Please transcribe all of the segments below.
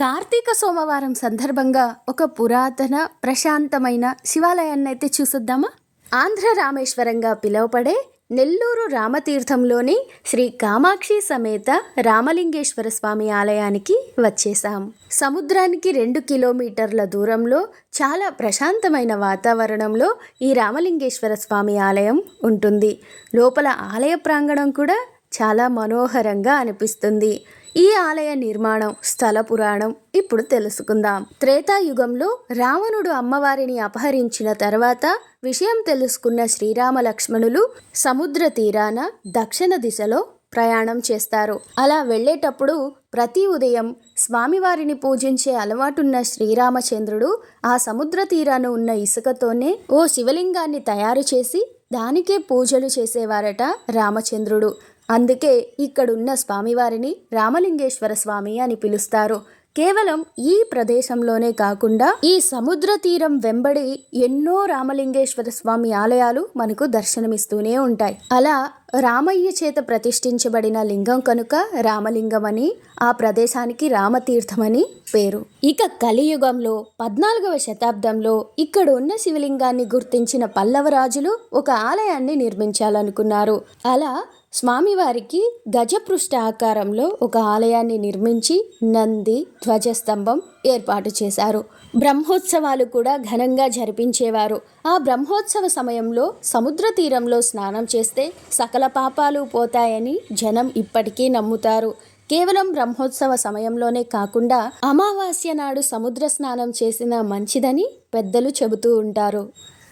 కార్తీక సోమవారం సందర్భంగా ఒక పురాతన ప్రశాంతమైన శివాలయాన్ని అయితే చూసొద్దామా? ఆంధ్ర రామేశ్వరంగా పిలువపడే నెల్లూరు రామతీర్థంలోని శ్రీ కామాక్షి సమేత రామలింగేశ్వర స్వామి ఆలయానికి వచ్చేసాం సముద్రానికి రెండు కిలోమీటర్ల దూరంలో చాలా ప్రశాంతమైన వాతావరణంలో ఈ రామలింగేశ్వర స్వామి ఆలయం ఉంటుంది. లోపల ఆలయ ప్రాంగణం కూడా చాలా మనోహరంగా అనిపిస్తుంది. ఈ ఆలయ నిర్మాణం స్థల పురాణం ఇప్పుడు తెలుసుకుందాం. త్రేతాయుగంలో రావణుడు అమ్మవారిని అపహరించిన తర్వాత విషయం తెలుసుకున్న శ్రీరామ లక్ష్మణులు సముద్ర తీరాన దక్షిణ దిశలో ప్రయాణం చేస్తారు. అలా వెళ్ళేటప్పుడు ప్రతి ఉదయం స్వామివారిని పూజించే అలవాటున్న శ్రీరామచంద్రుడు ఆ సముద్ర తీరాన ఉన్న ఇసుకతోనే ఓ శివలింగాన్ని తయారు చేసి దానికే పూజలు చేసేవారట రామచంద్రుడు. అందుకే ఇక్కడున్న స్వామివారిని రామలింగేశ్వర స్వామి అని పిలుస్తారు. కేవలం ఈ ప్రదేశంలోనే కాకుండా ఈ సముద్ర తీరం వెంబడి ఎన్నో రామలింగేశ్వర స్వామి ఆలయాలు మనకు దర్శనమిస్తూనే ఉంటాయి. అలా రామయ్య చేత ప్రతిష్ఠించబడిన లింగం కనుక రామలింగం అని ఆ ప్రదేశానికి రామతీర్థమని పేరు. ఇక కలియుగంలో పద్నాలుగవ శతాబ్దంలో ఇక్కడ ఉన్న శివలింగాన్ని గుర్తించిన పల్లవ రాజులు ఒక ఆలయాన్ని నిర్మించాలనుకున్నారు. అలా స్వామివారికి గజపృష్ఠ ఆకారంలో ఒక ఆలయాన్ని నిర్మించి నంది ధ్వజస్తంభం ఏర్పాటు చేశారు. బ్రహ్మోత్సవాలు కూడా ఘనంగా జరిపించేవారు. ఆ బ్రహ్మోత్సవ సమయంలో సముద్ర తీరంలో స్నానం చేస్తే సకల పాపాలు పోతాయని జనం ఇప్పటికీ నమ్ముతారు. కేవలం బ్రహ్మోత్సవ సమయంలోనే కాకుండా అమావాస్య నాడు సముద్ర స్నానం చేసిన మంచిదని పెద్దలు చెబుతూ ఉంటారు.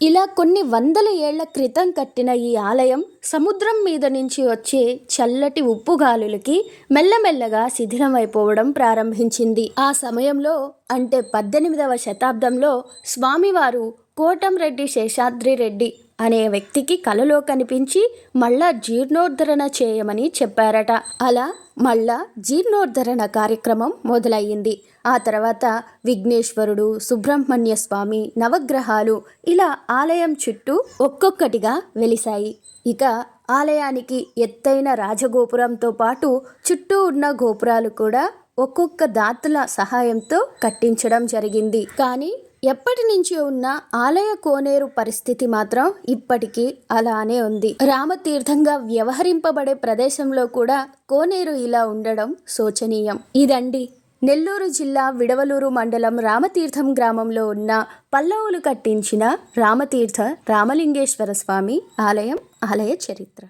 ఇలా కొన్ని వందల ఏళ్ళ క్రితం కట్టిన ఈ ఆలయం సముద్రం మీద నుంచి వచ్చే చల్లటి ఉప్పు గాలులకి మెల్లమెల్లగా శిథిలమైపోవడం ప్రారంభించింది. ఆ సమయంలో అంటే పద్దెనిమిదవ శతాబ్దంలో స్వామివారు కోటంరెడ్డి శేషాద్రి రెడ్డి అనే వ్యక్తికి కలలో కనిపించి మళ్ళా జీర్ణోద్ధరణ చేయమని చెప్పారట. అలా మళ్ళా జీర్ణోద్ధరణ కార్యక్రమం మొదలయ్యింది. ఆ తర్వాత విఘ్నేశ్వరుడు సుబ్రహ్మణ్య స్వామి నవగ్రహాలు ఇలా ఆలయం చుట్టూ ఒక్కొక్కటిగా వెలిశాయి. ఇక ఆలయానికి ఎత్తైన రాజగోపురంతో పాటు చుట్టూ ఉన్న గోపురాలు కూడా ఒక్కొక్క దాతల సహాయంతో కట్టించడం జరిగింది. కానీ ఎప్పటి నుంచి ఉన్న ఆలయ కోనేరు పరిస్థితి మాత్రం ఇప్పటికీ అలానే ఉంది. రామతీర్థంగా వ్యవహరింపబడే ప్రదేశంలో కూడా కోనేరు ఇలా ఉండడం శోచనీయం. ఇదండి నెల్లూరు జిల్లా విడవలూరు మండలం రామతీర్థం గ్రామంలో ఉన్న పల్లవులు కట్టించిన రామతీర్థ రామలింగేశ్వర స్వామి ఆలయం ఆలయ చరిత్ర.